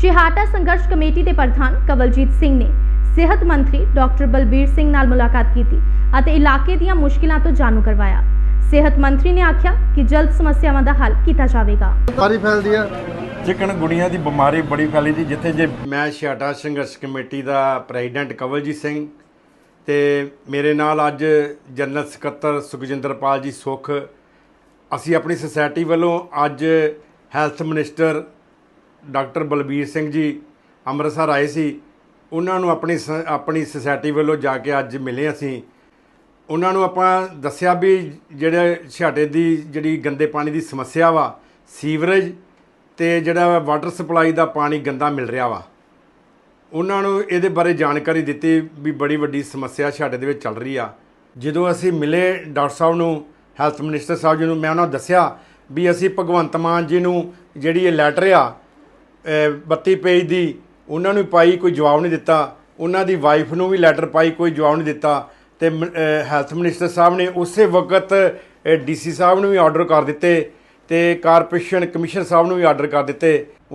ਸ਼ਿਹਾਟਾ ਸੰਘਰਸ਼ ਕਮੇਟੀ ਦੇ ਪ੍ਰਧਾਨ ਕਵਲਜੀਤ ਸਿੰਘ ਨੇ ਸਿਹਤ ਮੰਤਰੀ ਡਾਕਟਰ ਬਲਬੀਰ ਸਿੰਘ ਨਾਲ ਮੁਲਾਕਾਤ ਕੀਤੀ ਅਤੇ ਇਲਾਕੇ ਦੀਆਂ ਮੁਸ਼ਕਿਲਾਂ ਤੋਂ ਜਾਣੂ ਕਰਵਾਇਆ। ਸਿਹਤ ਮੰਤਰੀ ਨੇ ਆਖਿਆ ਕਿ ਜਲਦ ਸਮੱਸਿਆਵਾਂ ਦਾ ਹੱਲ ਕੀਤਾ ਜਾਵੇਗਾ। ਬਿਮਾਰੀ ਫੈਲਦੀ ਆ। ਚਿਕਨ ਗੁਣੀਆਂ ਦੀ ਬਿਮਾਰੀ ਬੜੀ ਫੈਲੀ ਦੀ ਜਿੱਥੇ ਜੇ ਮੈਂ ਛਿਆਟਾ ਸੰਘਰਸ਼ ਕਮੇਟੀ ਦਾ ਪ੍ਰੈਜ਼ੀਡੈਂਟ ਕਵਲਜੀਤ ਸਿੰਘ ਤੇ ਮੇਰੇ ਨਾਲ ਅੱਜ ਜਨਰਲ ਸਕੱਤਰ ਸੁਖਜਿੰਦਰਪਾਲ ਜੀ ਸੁਖ ਅਸੀਂ ਆਪਣੀ ਸੁਸਾਇਟੀ ਵੱਲੋਂ ਅੱਜ health minister doctor Balbir Singh ji Amritsar ਆਏ ਸੀ। ਉਹਨਾਂ ਨੂੰ ਆਪਣੀ ਸ- ਆਪਣੀ ਸੁਸਾਇਟੀ ਵੱਲੋਂ ਜਾ ਕੇ ਅੱਜ ਮਿਲੇ ਅਸੀਂ। ਉਹਨਾਂ ਨੂੰ ਆਪਾਂ ਦੱਸਿਆ ਵੀ ਜਿਹੜੇ ਛਾਟੇ ਦੀ ਜਿਹੜੀ ਗੰਦੇ ਪਾਣੀ ਦੀ ਸਮੱਸਿਆ ਵਾ, ਸੀਵਰੇਜ ਤੇ ਜਿਹੜਾ ਵਾਟਰ ਸਪਲਾਈ ਦਾ ਪਾਣੀ ਗੰਦਾ ਮਿਲ ਰਿਹਾ ਵਾ। ਉਹਨਾਂ ਨੂੰ ਇਹਦੇ ਬਾਰੇ ਜਾਣਕਾਰੀ ਦਿੱਤੀ ਵੀ ਬੜੀ ਵੱਡੀ ਸਮੱਸਿਆ ਛਾਟੇ ਦੇ ਵਿੱਚ ਚੱਲ ਰਹੀ ਆ। ਜਦੋਂ ਅਸੀਂ ਮਿਲੇ ਡਾਕਟਰ ਸਾਹਿਬ ਨੂੰ, ਹੈਲਥ ਮਿਨਿਸਟਰ ਸਾਹਿਬ ਜੀ ਨੂੰ, ਮੈਂ ਉਹਨਾਂ ਨੂੰ ਦੱਸਿਆ ਵੀ ਅਸੀਂ ਭਗਵੰਤ ਮਾਨ ਜੀ ਨੂੰ ਜਿਹੜੀ ਇਹ ਲੈਟਰ ਆ 32 ਪੇਜ ਦੀ ਉਹਨਾਂ ਨੂੰ ਪਾਈ ਕੋਈ ਜਵਾਬ ਨਹੀਂ ਦਿੱਤਾ। ਉਹਨਾਂ ਦੀ ਵਾਈਫ ਨੂੰ ਵੀ ਲੈਟਰ ਪਾਈ, ਕੋਈ ਜਵਾਬ ਨਹੀਂ ਦਿੱਤਾ। ਤੇ ਹੈਲਥ ਮਿਨਿਸਟਰ ਸਾਹਿਬ ਨੇ ਉਸੇ ਵਕਤ ਡੀਸੀ ਸਾਹਿਬ ਨੂੰ ਵੀ ਆਰਡਰ ਕਰ ਦਿੱਤੇ ਤੇ ਕਾਰਪੋਰੇਸ਼ਨ ਕਮਿਸ਼ਨਰ ਸਾਹਿਬ ਨੂੰ ਵੀ ਆਰਡਰ ਕਰ ਦਿੱਤੇ।